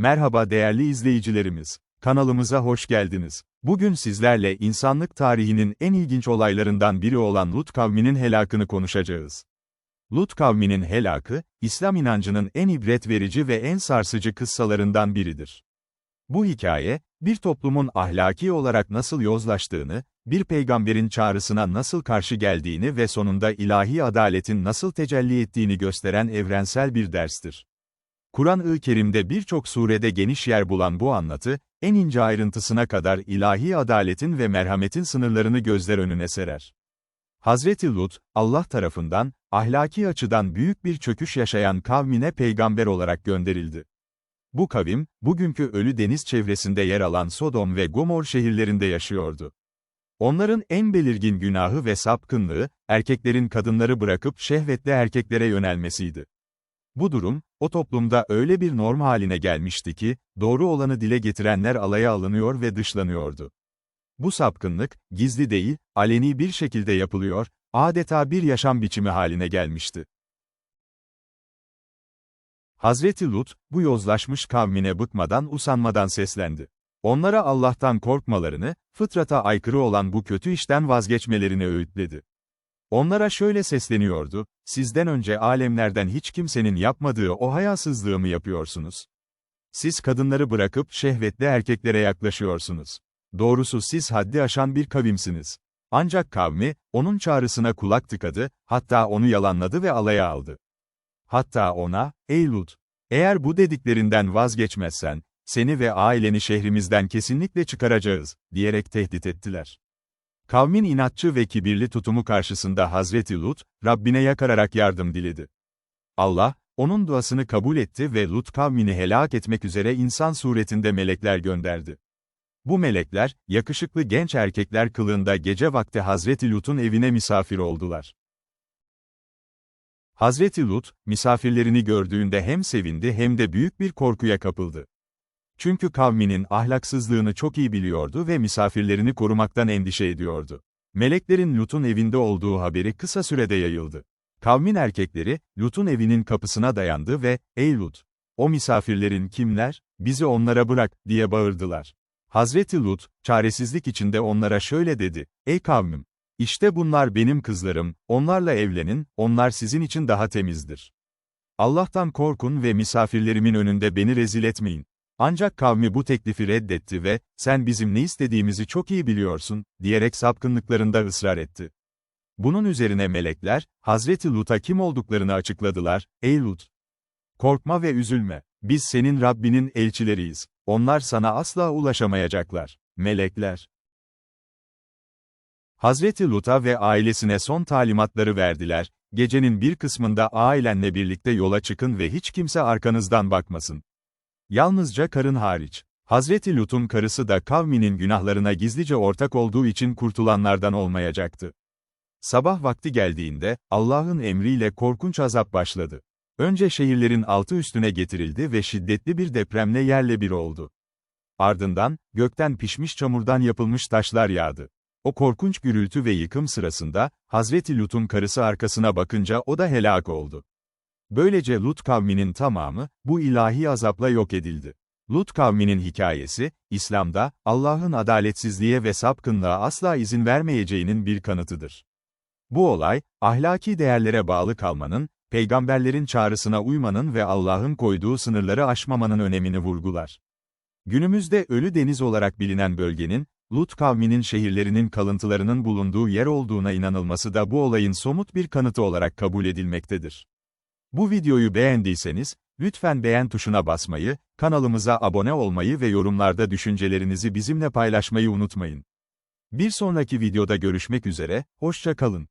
Merhaba değerli izleyicilerimiz. Kanalımıza hoş geldiniz. Bugün sizlerle insanlık tarihinin en ilginç olaylarından biri olan Lut kavminin helakını konuşacağız. Lut kavminin helakı, İslam inancının en ibret verici ve en sarsıcı kıssalarından biridir. Bu hikaye, bir toplumun ahlaki olarak nasıl yozlaştığını, bir peygamberin çağrısına nasıl karşı geldiğini ve sonunda ilahi adaletin nasıl tecelli ettiğini gösteren evrensel bir derstir. Kur'an-ı Kerim'de birçok surede geniş yer bulan bu anlatı, en ince ayrıntısına kadar ilahi adaletin ve merhametin sınırlarını gözler önüne serer. Hazreti Lut, Allah tarafından, ahlaki açıdan büyük bir çöküş yaşayan kavmine peygamber olarak gönderildi. Bu kavim, bugünkü Ölü Deniz çevresinde yer alan Sodom ve Gomor şehirlerinde yaşıyordu. Onların en belirgin günahı ve sapkınlığı, erkeklerin kadınları bırakıp şehvetli erkeklere yönelmesiydi. Bu durum, o toplumda öyle bir norm haline gelmişti ki, doğru olanı dile getirenler alaya alınıyor ve dışlanıyordu. Bu sapkınlık, gizli değil, aleni bir şekilde yapılıyor, adeta bir yaşam biçimi haline gelmişti. Hazreti Lut, bu yozlaşmış kavmine bıkmadan usanmadan seslendi. Onlara Allah'tan korkmalarını, fıtrata aykırı olan bu kötü işten vazgeçmelerini öğütledi. Onlara şöyle sesleniyordu, sizden önce alemlerden hiç kimsenin yapmadığı o hayasızlığı mı yapıyorsunuz? Siz kadınları bırakıp şehvetli erkeklere yaklaşıyorsunuz. Doğrusu siz haddi aşan bir kavimsiniz. Ancak kavmi, onun çağrısına kulak tıkadı, hatta onu yalanladı ve alaya aldı. Hatta ona, ey Lut, eğer bu dediklerinden vazgeçmezsen, seni ve aileni şehrimizden kesinlikle çıkaracağız, diyerek tehdit ettiler. Kavmin inatçı ve kibirli tutumu karşısında Hazreti Lut, Rabbine yakararak yardım diledi. Allah, onun duasını kabul etti ve Lut kavmini helak etmek üzere insan suretinde melekler gönderdi. Bu melekler, yakışıklı genç erkekler kılığında gece vakti Hazreti Lut'un evine misafir oldular. Hazreti Lut, misafirlerini gördüğünde hem sevindi hem de büyük bir korkuya kapıldı. Çünkü kavminin ahlaksızlığını çok iyi biliyordu ve misafirlerini korumaktan endişe ediyordu. Meleklerin Lut'un evinde olduğu haberi kısa sürede yayıldı. Kavmin erkekleri, Lut'un evinin kapısına dayandı ve, ''Ey Lut! O misafirlerin kimler? Bizi onlara bırak!'' diye bağırdılar. Hazreti Lut, çaresizlik içinde onlara şöyle dedi, ''Ey kavmim! İşte bunlar benim kızlarım, onlarla evlenin, onlar sizin için daha temizdir. Allah'tan korkun ve misafirlerimin önünde beni rezil etmeyin. Ancak kavmi bu teklifi reddetti ve, sen bizim ne istediğimizi çok iyi biliyorsun, diyerek sapkınlıklarında ısrar etti. Bunun üzerine melekler, Hazreti Lut'a kim olduklarını açıkladılar, ey Lut! Korkma ve üzülme, biz senin Rabbinin elçileriyiz, onlar sana asla ulaşamayacaklar. Melekler. Hazreti Lut'a ve ailesine son talimatları verdiler, gecenin bir kısmında ailenle birlikte yola çıkın ve hiç kimse arkanızdan bakmasın. Yalnızca karın hariç. Hazreti Lut'un karısı da kavminin günahlarına gizlice ortak olduğu için kurtulanlardan olmayacaktı. Sabah vakti geldiğinde, Allah'ın emriyle korkunç azap başladı. Önce şehirlerin altı üstüne getirildi ve şiddetli bir depremle yerle bir oldu. Ardından, gökten pişmiş çamurdan yapılmış taşlar yağdı. O korkunç gürültü ve yıkım sırasında, Hazreti Lut'un karısı arkasına bakınca o da helak oldu. Böylece Lut kavminin tamamı, bu ilahi azapla yok edildi. Lut kavminin hikayesi, İslam'da, Allah'ın adaletsizliğe ve sapkınlığa asla izin vermeyeceğinin bir kanıtıdır. Bu olay, ahlaki değerlere bağlı kalmanın, peygamberlerin çağrısına uymanın ve Allah'ın koyduğu sınırları aşmamanın önemini vurgular. Günümüzde Ölü Deniz olarak bilinen bölgenin, Lut kavminin şehirlerinin kalıntılarının bulunduğu yer olduğuna inanılması da bu olayın somut bir kanıtı olarak kabul edilmektedir. Bu videoyu beğendiyseniz, lütfen beğen tuşuna basmayı, kanalımıza abone olmayı ve yorumlarda düşüncelerinizi bizimle paylaşmayı unutmayın. Bir sonraki videoda görüşmek üzere, hoşça kalın.